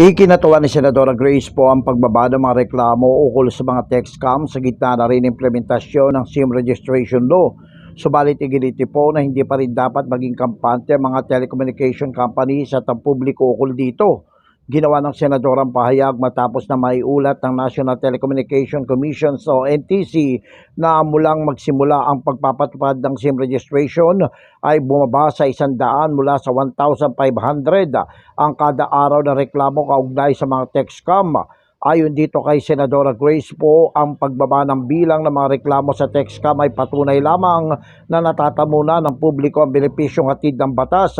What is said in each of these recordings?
Ikinatuwa ni Senadora Grace po ang pagbaba ng mga reklamo ukol sa mga text scam sa gitna na rin implementasyon ng SIM registration law. Subalit igiliti po na hindi pa rin dapat maging kampante ang mga telecommunication companies at ang publiko ukol dito. Ginawa ng Senadora ang pahayag matapos na maiulat ng National Telecommunication Commission o NTC na mulang magsimula ang pagpapatupad ng SIM registration ay bumaba sa isandaan mula sa 1,500 ang kada araw na reklamo kaugnay sa mga text scam. Ayon dito kay Senadora Grace po, ang pagbaba ng bilang ng mga reklamo sa text scam ay patunay lamang na natatamuna ng publiko ang benepisyong hatid ng batas.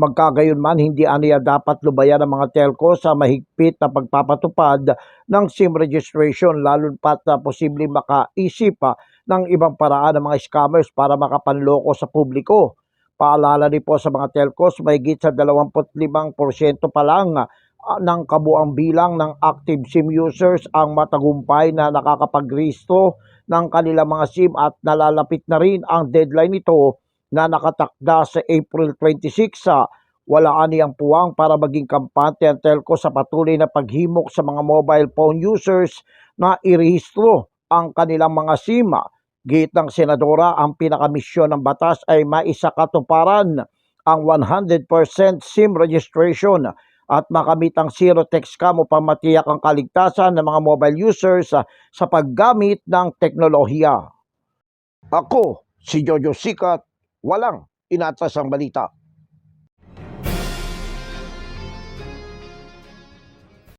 Magkagayon man, hindi aniya dapat lubayan ng mga telco sa mahigpit na pagpapatupad ng SIM registration lalo pat na posibleng makaisip ng ibang paraan ng mga scammers para makapanloko sa publiko. Paalala din po sa mga telcos, mahigit sa 25% pa lang ah, ng kabuang bilang ng active SIM users ang matagumpay na nakakapagristo ng kanilang mga SIM at nalalapit na rin ang deadline nito na nakatakda sa April 26 sa wala aniyang puwang para maging kampante ang telco sa patuloy na paghimok sa mga mobile phone users na irehistro ang kanilang mga SIM. Git ng Senadora, ang pinakamisyon ng batas ay maisakatuparan ang 100% SIM registration at makamit ang zero text scam upang matiyak ang kaligtasan ng mga mobile users sa paggamit ng teknolohiya. Ako, si Jojo Sikat, walang inatas ang balita.